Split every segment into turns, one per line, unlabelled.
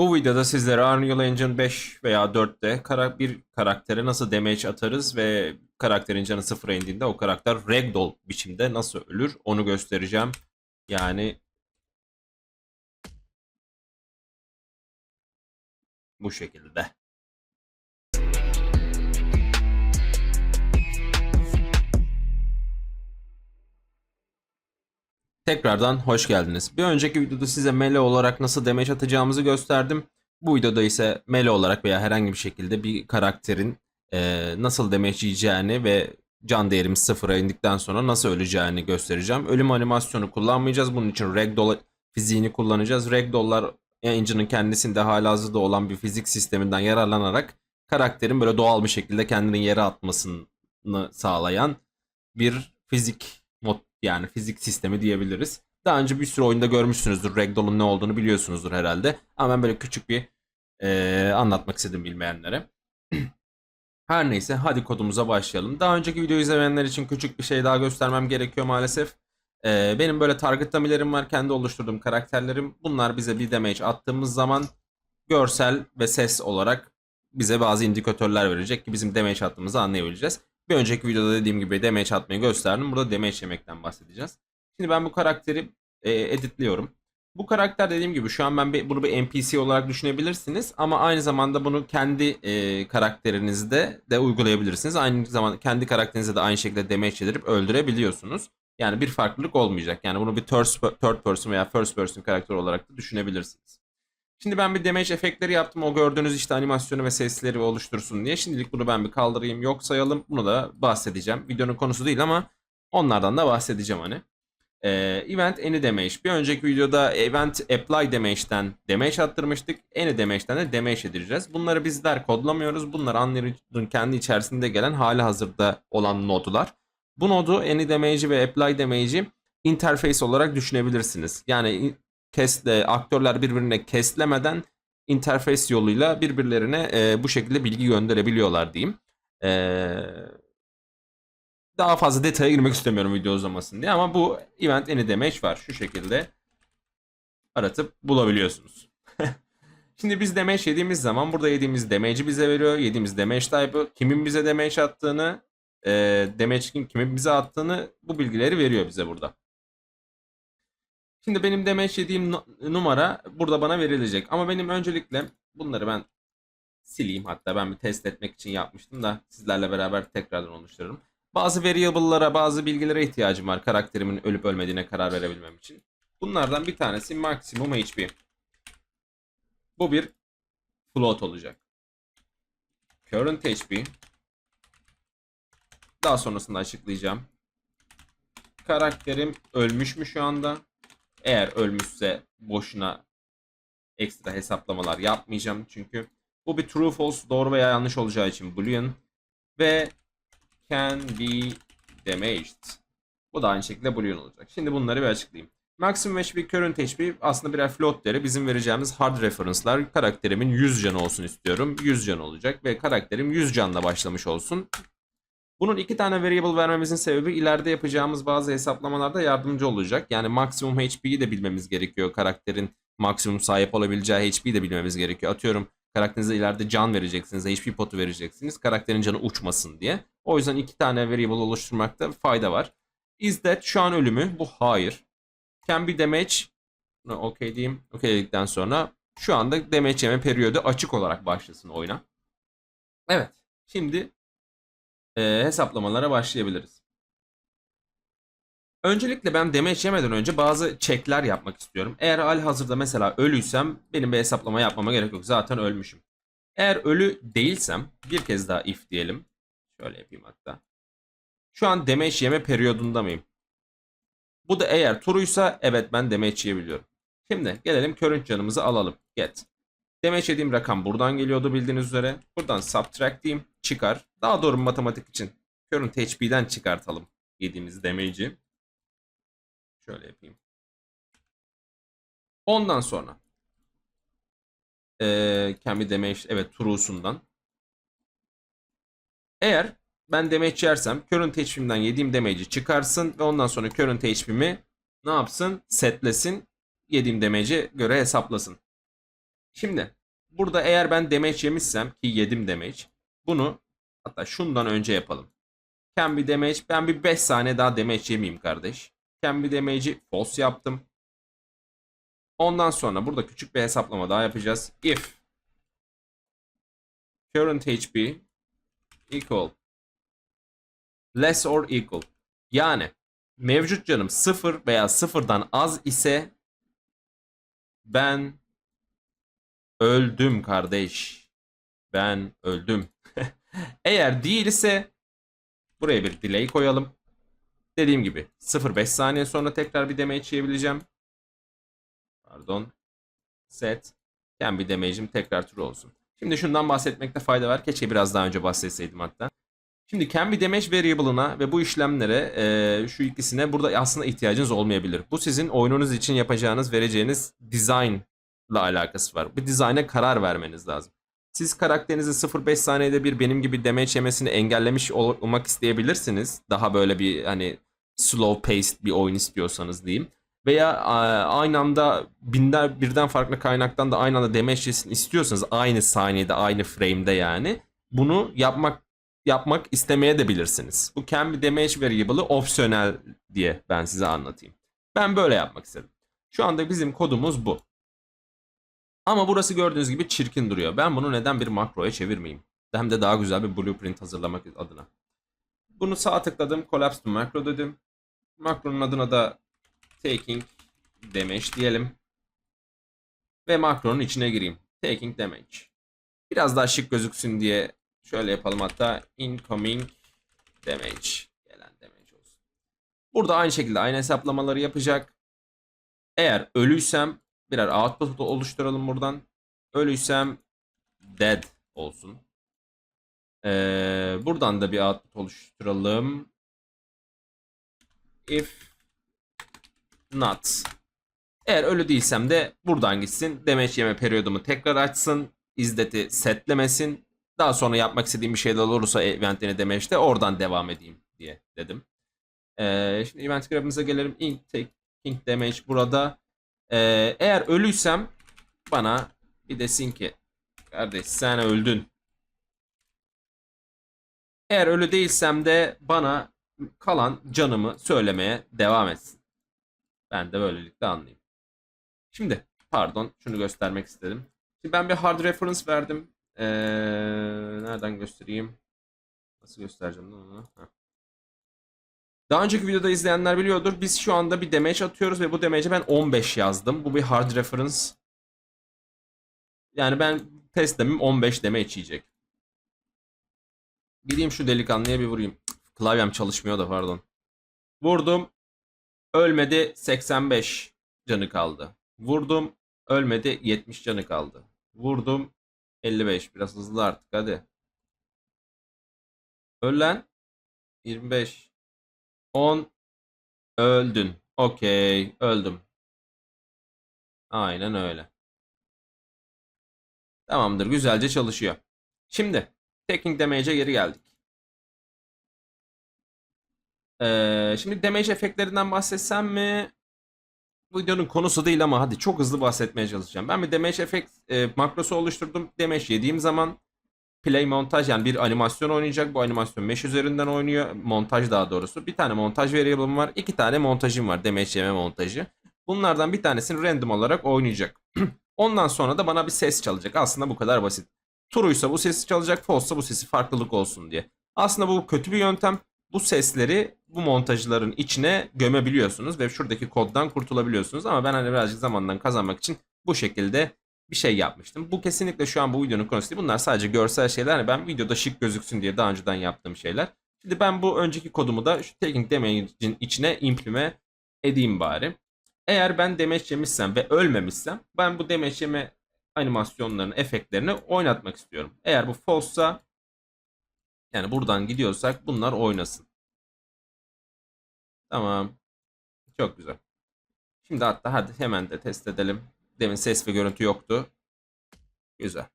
Bu videoda sizlere Unreal Engine 5 veya 4'te kara- bir karaktere nasıl damage atarız ve karakterin canı sıfıra indiğinde o karakter ragdoll biçimde nasıl ölür onu göstereceğim. Yani bu şekilde. Tekrardan hoş geldiniz. Bir önceki videoda size melee olarak nasıl damage atacağımızı gösterdim. Bu videoda ise melee olarak veya herhangi bir şekilde bir karakterin eee, nasıl damage yiyeceğini ve can değerimiz sıfıra indikten sonra nasıl öleceğini göstereceğim. Ölüm animasyonu kullanmayacağız. Bunun için Ragdoll fiziğini kullanacağız. Ragdoll'lar Engine'ın kendisinde halihazırda olan bir fizik sisteminden yararlanarak karakterin böyle doğal bir şekilde kendini yere atmasını sağlayan bir fizik yani fizik sistemi diyebiliriz. Daha önce bir sürü oyunda görmüşsünüzdür. Ragdoll'un ne olduğunu biliyorsunuzdur herhalde. Ama ben böyle küçük bir eee, anlatmak istedim bilmeyenlere. Her neyse hadi kodumuza başlayalım. Daha önceki videoyu izlemeyenler için küçük bir şey daha göstermem gerekiyor maalesef. Eee, benim böyle target dummy'lerim var. Kendi oluşturduğum karakterlerim. Bunlar bize bir damage attığımız zaman görsel ve ses olarak bize bazı indikatörler verecek ki bizim damage attığımızı anlayabileceğiz. Bir önceki videoda dediğim gibi damage atmayı gösterdim. Burada damage yemekten bahsedeceğiz. Şimdi ben bu karakteri e, editliyorum. Bu karakter dediğim gibi şu an ben bir, bunu bir NPC olarak düşünebilirsiniz ama aynı zamanda bunu kendi e, karakterinizde de uygulayabilirsiniz. Aynı zamanda kendi karakterinizde de aynı şekilde damage yedirip öldürebiliyorsunuz. Yani bir farklılık olmayacak. Yani bunu bir third person veya first person karakter olarak da düşünebilirsiniz. Şimdi ben bir damage efektleri yaptım. O gördüğünüz işte animasyonu ve sesleri oluştursun diye. Şimdilik bunu ben bir kaldırayım yok sayalım. Bunu da bahsedeceğim. Videonun konusu değil ama onlardan da bahsedeceğim hani. Ee, event any damage. Bir önceki videoda event apply damage'den damage attırmıştık. Any damage'den de damage edeceğiz. Bunları bizler kodlamıyoruz. Bunlar Unreal'ın kendi içerisinde gelen hali hazırda olan nodlar. Bu nodu any damage'i ve apply damage'i interface olarak düşünebilirsiniz. Yani kesle aktörler birbirine keslemeden interface yoluyla birbirlerine e, bu şekilde bilgi gönderebiliyorlar diyeyim. E, daha fazla detaya girmek istemiyorum video uzamasın diye ama bu event any damage var. Şu şekilde aratıp bulabiliyorsunuz. Şimdi biz damage yediğimiz zaman burada yediğimiz damage'i bize veriyor. Yediğimiz damage type'ı kimin bize damage attığını, e, damage'in kimin bize attığını bu bilgileri veriyor bize burada. Şimdi benim damage yediğim nu- numara burada bana verilecek. Ama benim öncelikle bunları ben sileyim. Hatta ben bir test etmek için yapmıştım da sizlerle beraber tekrardan oluştururum. Bazı variable'lara, bazı bilgilere ihtiyacım var karakterimin ölüp ölmediğine karar verebilmem için. Bunlardan bir tanesi maksimum HP. Bu bir float olacak. Current HP. Daha sonrasında açıklayacağım. Karakterim ölmüş mü şu anda? Eğer ölmüşse boşuna ekstra hesaplamalar yapmayacağım çünkü bu bir true false doğru veya yanlış olacağı için boolean ve can be damaged. Bu da aynı şekilde boolean olacak. Şimdi bunları bir açıklayayım. Maximum HP, current HP aslında birer float değeri. Bizim vereceğimiz hard reference'lar karakterimin 100 canı olsun istiyorum. 100 can olacak ve karakterim 100 canla başlamış olsun. Bunun iki tane variable vermemizin sebebi ileride yapacağımız bazı hesaplamalarda yardımcı olacak. Yani maksimum HP'yi de bilmemiz gerekiyor. Karakterin maksimum sahip olabileceği HP'yi de bilmemiz gerekiyor. Atıyorum karakterinize ileride can vereceksiniz, HP potu vereceksiniz. Karakterin canı uçmasın diye. O yüzden iki tane variable oluşturmakta fayda var. Is that şu an ölümü? Bu hayır. Can be damage. Okey diyeyim. Okey dedikten sonra şu anda damage yeme periyodu açık olarak başlasın oyuna. Evet. Şimdi e, hesaplamalara başlayabiliriz. Öncelikle ben damage yemeden önce bazı checkler yapmak istiyorum. Eğer hali hazırda mesela ölüysem benim bir hesaplama yapmama gerek yok. Zaten ölmüşüm. Eğer ölü değilsem bir kez daha if diyelim. Şöyle yapayım hatta. Şu an damage yeme periyodunda mıyım? Bu da eğer true'ysa evet ben damage yiyebiliyorum. Şimdi gelelim current canımızı alalım. Get. Damage yediğim rakam buradan geliyordu bildiğiniz üzere. Buradan subtract diyeyim. Çıkar. Daha doğru matematik için current HP'den çıkartalım yediğimiz damage'i. Şöyle yapayım. Ondan sonra can be damage evet true'sundan. Eğer ben damage yersem current HP'mden yediğim damage'i çıkarsın ve ondan sonra current HP'mi ne yapsın? Setlesin. Yediğim damage'e göre hesaplasın. Şimdi burada eğer ben damage yemişsem ki yedim damage. Bunu hatta şundan önce yapalım. Can be damage. Ben bir 5 saniye daha damage yemeyeyim kardeş. Can be damage'i false yaptım. Ondan sonra burada küçük bir hesaplama daha yapacağız. If current HP equal less or equal yani mevcut canım 0 veya 0'dan az ise ben öldüm kardeş. Ben öldüm. Eğer değil ise buraya bir delay koyalım. Dediğim gibi 0-5 saniye sonra tekrar bir damage yiyebileceğim. Pardon. Set. Yani bir damage'im tekrar true olsun. Şimdi şundan bahsetmekte fayda var. Keşke biraz daha önce bahsetseydim hatta. Şimdi can be damage variable'ına ve bu işlemlere e, şu ikisine burada aslında ihtiyacınız olmayabilir. Bu sizin oyununuz için yapacağınız, vereceğiniz design alakası var. Bu design'e karar vermeniz lazım. Siz karakterinizin 0.5 saniyede bir benim gibi damage yemesini engellemiş ol- olmak isteyebilirsiniz. Daha böyle bir hani slow paced bir oyun istiyorsanız diyeyim. Veya aynı anda binden birden farklı kaynaktan da aynı anda damage yesin istiyorsanız aynı saniyede aynı frame'de yani bunu yapmak yapmak istemeye de bilirsiniz. Bu can be damage variable'ı opsiyonel diye ben size anlatayım. Ben böyle yapmak istedim. Şu anda bizim kodumuz bu. Ama burası gördüğünüz gibi çirkin duruyor. Ben bunu neden bir makroya çevirmeyeyim? Hem de daha güzel bir blueprint hazırlamak adına. Bunu sağ tıkladım. Collapse to macro dedim. Makronun adına da taking damage diyelim. Ve makronun içine gireyim. Taking damage. Biraz daha şık gözüksün diye şöyle yapalım hatta. Incoming damage. Gelen damage olsun. Burada aynı şekilde aynı hesaplamaları yapacak. Eğer ölüysem birer output oluşturalım buradan. Ölüysem dead olsun. Ee, buradan da bir output oluşturalım. If not. Eğer ölü değilsem de buradan gitsin. Damage yeme periyodumu tekrar açsın. İzdeti setlemesin. Daha sonra yapmak istediğim bir şeyler olursa eventine damage'de oradan devam edeyim diye dedim. Ee, şimdi event grab'ımıza gelelim. Ink taking damage burada. Ee, eğer ölüysem bana bir desin ki kardeş sen öldün. Eğer ölü değilsem de bana kalan canımı söylemeye devam etsin. Ben de böylelikle anlayayım. Şimdi pardon şunu göstermek istedim. Şimdi ben bir hard reference verdim. Ee, nereden göstereyim? Nasıl göstereceğim onu? Heh. Daha önceki videoda izleyenler biliyordur. Biz şu anda bir damage atıyoruz ve bu damage'e ben 15 yazdım. Bu bir hard reference. Yani ben testimim 15 damage yiyecek. Gideyim şu delikanlıya bir vurayım. Klavyem çalışmıyor da pardon. Vurdum. Ölmedi 85 canı kaldı. Vurdum. Ölmedi 70 canı kaldı. Vurdum 55. Biraz hızlı artık hadi. Öl lan. 25. 10. Öldün. Okey. Öldüm. Aynen öyle. Tamamdır. Güzelce çalışıyor. Şimdi taking damage'e geri geldik. Ee, şimdi damage efektlerinden bahsetsem mi? Bu videonun konusu değil ama hadi çok hızlı bahsetmeye çalışacağım. Ben bir damage efekt e, makrosu oluşturdum. Damage yediğim zaman play montaj yani bir animasyon oynayacak. Bu animasyon mesh üzerinden oynuyor. Montaj daha doğrusu. Bir tane montaj variable'ım var. iki tane montajım var. Yeme montajı. Bunlardan bir tanesini random olarak oynayacak. Ondan sonra da bana bir ses çalacak. Aslında bu kadar basit. True'ysa bu sesi çalacak. False'sa bu sesi farklılık olsun diye. Aslında bu kötü bir yöntem. Bu sesleri bu montajların içine gömebiliyorsunuz ve şuradaki koddan kurtulabiliyorsunuz. Ama ben hani birazcık zamandan kazanmak için bu şekilde bir şey yapmıştım. Bu kesinlikle şu an bu videonun konusu değil. Bunlar sadece görsel şeyler. Hani ben videoda şık gözüksün diye daha önceden yaptığım şeyler. Şimdi ben bu önceki kodumu da şu taking damage'in içine implime edeyim bari. Eğer ben damage yemişsem ve ölmemişsem ben bu damage yeme animasyonlarını, efektlerini oynatmak istiyorum. Eğer bu false'sa yani buradan gidiyorsak bunlar oynasın. Tamam. Çok güzel. Şimdi hatta hadi hemen de test edelim. Demin ses ve görüntü yoktu. Güzel.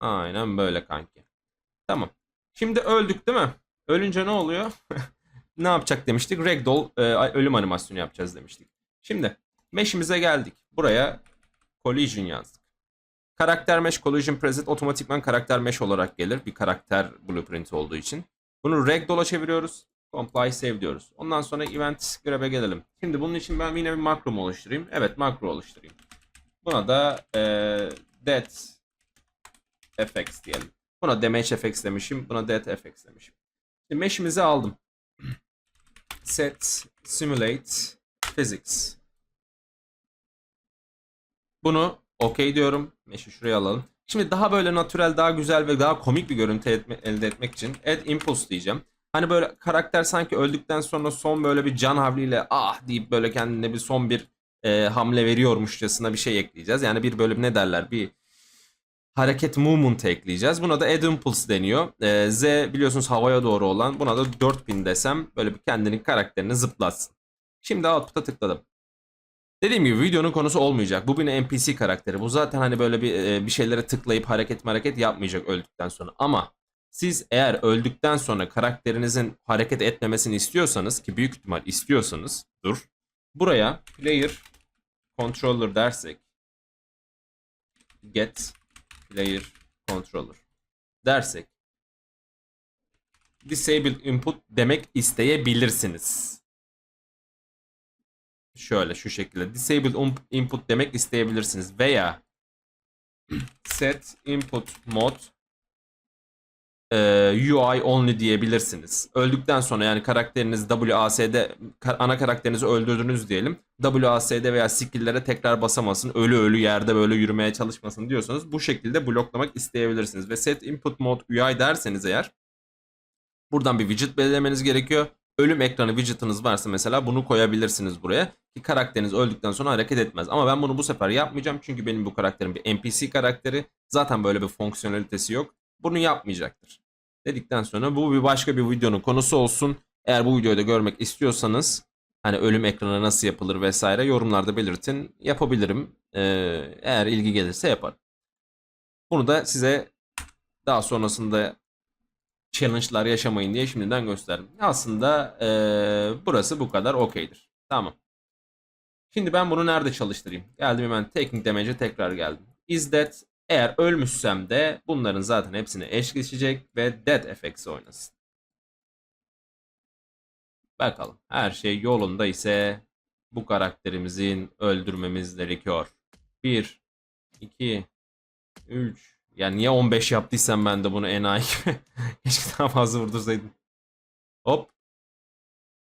Aynen böyle kanki. Tamam. Şimdi öldük değil mi? Ölünce ne oluyor? ne yapacak demiştik? Ragdoll e, ölüm animasyonu yapacağız demiştik. Şimdi mesh'imize geldik. Buraya collision yazdık. Karakter mesh collision preset otomatikman karakter mesh olarak gelir. Bir karakter blueprint olduğu için. Bunu ragdoll'a çeviriyoruz. Comply save diyoruz. Ondan sonra event grab'e gelelim. Şimdi bunun için ben yine bir makro oluşturayım? Evet makro oluşturayım. Buna da eee that fx diyelim. Buna damage fx demişim. Buna that fx demişim. Şimdi mesh'imizi aldım. Set simulate physics. Bunu okey diyorum. Mesh'i şuraya alalım. Şimdi daha böyle natürel, daha güzel ve daha komik bir görüntü etme- elde etmek için add impulse diyeceğim. Hani böyle karakter sanki öldükten sonra son böyle bir can havliyle ah deyip böyle kendine bir son bir e, hamle veriyormuşçasına bir şey ekleyeceğiz. Yani bir bölüm ne derler bir hareket movement ekleyeceğiz. Buna da add impulse deniyor. E, Z biliyorsunuz havaya doğru olan. Buna da 4000 desem böyle bir kendinin karakterini zıplatsın. Şimdi output'a tıkladım. Dediğim gibi videonun konusu olmayacak. Bu bir NPC karakteri. Bu zaten hani böyle bir e, bir şeylere tıklayıp hareket hareket yapmayacak öldükten sonra. Ama siz eğer öldükten sonra karakterinizin hareket etmemesini istiyorsanız ki büyük ihtimal istiyorsanız dur. Buraya player controller dersek get player controller dersek disable input demek isteyebilirsiniz. Şöyle şu şekilde disable um- input demek isteyebilirsiniz veya set input mode e, UI only diyebilirsiniz. Öldükten sonra yani karakteriniz WASD ana karakterinizi öldürdünüz diyelim. WASD veya skill'lere tekrar basamasın. Ölü ölü yerde böyle yürümeye çalışmasın diyorsanız bu şekilde bloklamak isteyebilirsiniz. Ve set input mode UI derseniz eğer buradan bir widget belirlemeniz gerekiyor. Ölüm ekranı widget'ınız varsa mesela bunu koyabilirsiniz buraya. Ki karakteriniz öldükten sonra hareket etmez. Ama ben bunu bu sefer yapmayacağım. Çünkü benim bu karakterim bir NPC karakteri. Zaten böyle bir fonksiyonelitesi yok. Bunu yapmayacaktır. Dedikten sonra bu bir başka bir videonun konusu olsun. Eğer bu videoyu da görmek istiyorsanız hani ölüm ekranı nasıl yapılır vesaire yorumlarda belirtin. Yapabilirim. Ee, eğer ilgi gelirse yaparım. Bunu da size daha sonrasında challenge'lar yaşamayın diye şimdiden gösterdim. Aslında ee, burası bu kadar okeydir. Tamam. Şimdi ben bunu nerede çalıştırayım? Geldim hemen taking damage'e tekrar geldim. Is that eğer ölmüşsem de bunların zaten hepsini eş geçecek ve dead FX oynasın. Bakalım. Her şey yolunda ise bu karakterimizin öldürmemiz gerekiyor. 1 2 3 Yani niye 15 yaptıysam ben de bunu enayi gibi. Keşke daha fazla vurdursaydım. Hop.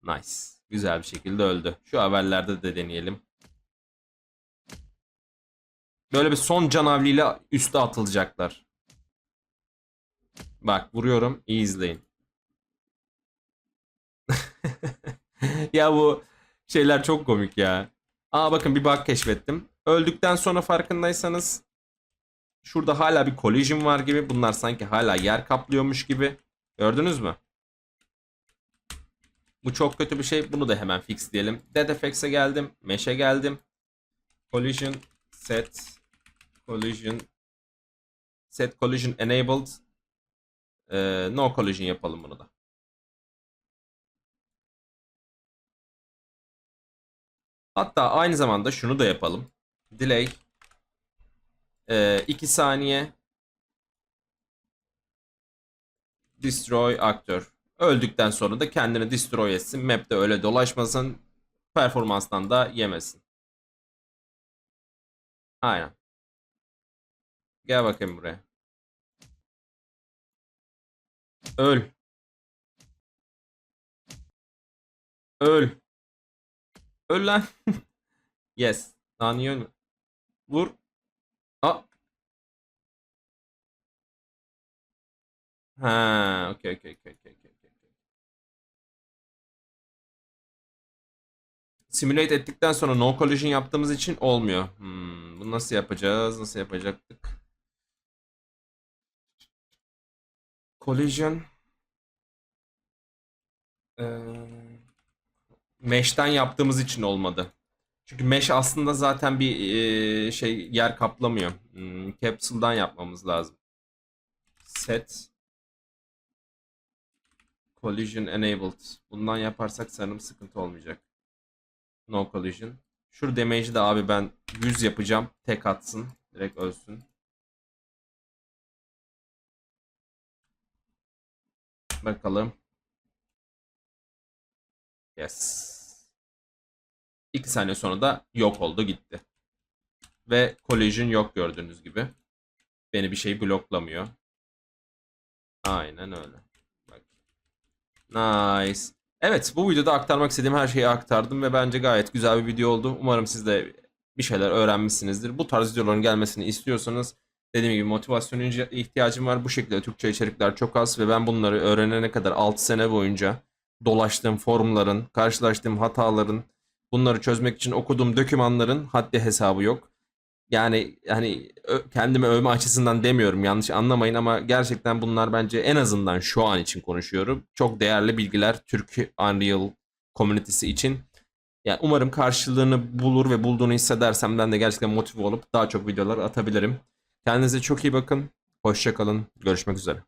Nice. Güzel bir şekilde öldü. Şu haberlerde de deneyelim. Böyle bir son canavliyle üste atılacaklar. Bak vuruyorum. İyi izleyin. ya bu şeyler çok komik ya. Aa bakın bir bug keşfettim. Öldükten sonra farkındaysanız şurada hala bir collision var gibi. Bunlar sanki hala yer kaplıyormuş gibi. Gördünüz mü? Bu çok kötü bir şey. Bunu da hemen fix diyelim. Dead FX'e geldim. Mesh'e geldim. Collision set collision set collision enabled Ee, no collision yapalım bunu da. Hatta aynı zamanda şunu da yapalım. Delay 2 saniye destroy aktör. Öldükten sonra da kendini destroy etsin. Map'te öyle dolaşmasın. Performanstan da yemesin. Aynen. Gel bakayım buraya. Öl. Öl. Öl lan. yes. Daha niye ölme? Vur. Aa. Ha, okey okey okey okey okey. Simulate ettikten sonra no collision yaptığımız için olmuyor. Hmm, bunu nasıl yapacağız? Nasıl yapacaktık? Collision Ee, Mesh'ten yaptığımız için olmadı. Çünkü mesh aslında zaten bir e, şey yer kaplamıyor. Hmm, capsule'dan yapmamız lazım. Set Collision enabled. Bundan yaparsak sanırım sıkıntı olmayacak. No collision. Şur damage'i de abi ben 100 yapacağım. Tek atsın. Direkt ölsün. Bakalım. Yes. 2 saniye sonra da yok oldu gitti. Ve collision yok gördüğünüz gibi. Beni bir şey bloklamıyor. Aynen öyle. Bak. Nice. Evet bu videoda aktarmak istediğim her şeyi aktardım ve bence gayet güzel bir video oldu. Umarım siz de bir şeyler öğrenmişsinizdir. Bu tarz videoların gelmesini istiyorsanız dediğim gibi motivasyon ihtiyacım var. Bu şekilde Türkçe içerikler çok az ve ben bunları öğrenene kadar 6 sene boyunca dolaştığım forumların, karşılaştığım hataların, bunları çözmek için okuduğum dokümanların haddi hesabı yok. Yani hani kendimi övme açısından demiyorum yanlış anlamayın ama gerçekten bunlar bence en azından şu an için konuşuyorum. Çok değerli bilgiler Türk Unreal komünitesi için. Yani umarım karşılığını bulur ve bulduğunu hissedersem ben de gerçekten motive olup daha çok videolar atabilirim. Kendinize çok iyi bakın. Hoşça kalın. Görüşmek üzere.